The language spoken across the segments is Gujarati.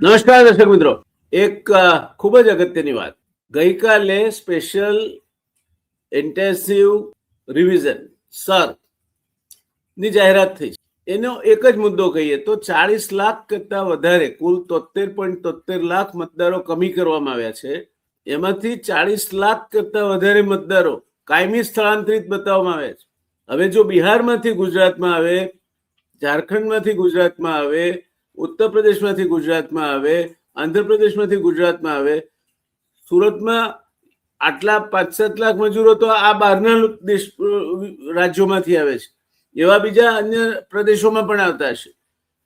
નમસ્કાર દર્શક મિત્રો. એક ખૂબ જ અગત્યની વાત. ગઈકાલે સ્પેશિયલ ઇન્ટેન્સિવ રિવિઝન સરની જાહેરાત થઈ એનો એક જ મુદ્દો કહીએ તો ચાલીસ લાખ કરતા વધારે, કુલ તોતેર પોઈન્ટ તોતેર લાખ મતદારો કમી કરવામાં આવ્યા છે. એમાંથી ચાલીસ લાખ કરતા વધારે મતદારો કાયમી સ્થળાંતરિત બતાવવામાં આવ્યા છે. હવે જો બિહારમાંથી ગુજરાતમાં આવે, ઝારખંડમાંથી ગુજરાતમાં આવે ઉત્તર પ્રદેશમાંથી ગુજરાતમાં આવે, આંધ્રપ્રદેશમાંથી ગુજરાતમાં આવે. સુરતમાં આટલા પાંચ સાત લાખ મજૂરો તો આ બહારના દેશ રાજ્યોમાંથી આવે છે. એવા બીજા અન્ય પ્રદેશોમાં પણ આવતા હશે.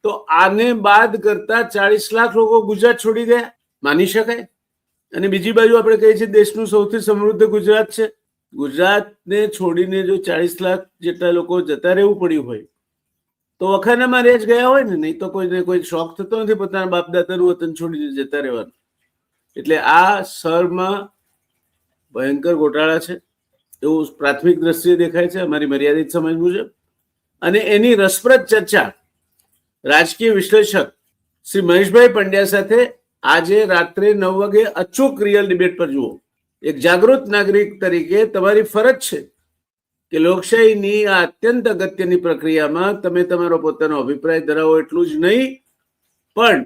તો આને બાદ કરતા ચાળીસ લાખ લોકો ગુજરાત છોડી ગયા માની શકાય? અને બીજી બાજુ આપણે કહીએ છીએ, દેશનું સૌથી સમૃદ્ધ ગુજરાત છે. ગુજરાતને છોડીને જો ચાળીસ લાખ જેટલા લોકો જતા રહેવું પડ્યું હોય તો વખાનામાં રહે જ ગયા હોય ને, નહીં તો કોઈને કોઈ શોખ થતો નથી પોતાના બાપ દાદાનું વતન છોડીને જતા રહેવાનું. એટલે આ સરમાં ભયંકર ગોટાળા છે. એવું પ્રાથમિક દ્રષ્ટિએ દેખાય છે, અમારી મર્યાદિત સમજ મુજબ. અને એની રસપ્રદ ચર્ચા રાજકીય વિશ્લેષક શ્રી મહેશભાઈ પંડ્યા સાથે આજે રાત્રે નવ વાગે અચૂક રિયલ ડિબેટ પર જુઓ. એક જાગૃત નાગરિક તરીકે તમારી ફરજ છે કે લોકશાહીની આ અત્યંત અગત્યની પ્રક્રિયામાં તમે તમારો પોતાનો અભિપ્રાય ધરાવો એટલું જ નહીં, પણ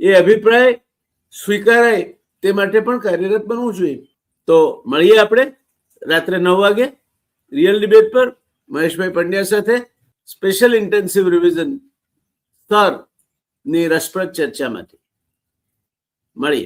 એ અભિપ્રાય સ્વીકારાય તે માટે પણ કાર્યરત બનવું જોઈએ. તો મળીએ આપણે રાત્રે નવ વાગે રિયલ ડિબેટ પર મહેશભાઈ પંડ્યા સાથે સ્પેશિયલ ઇન્ટેન્સિવ રિવિઝન સ્તરની રસપ્રદ રસપ્રદ ચર્ચામાંથી. મળીએ.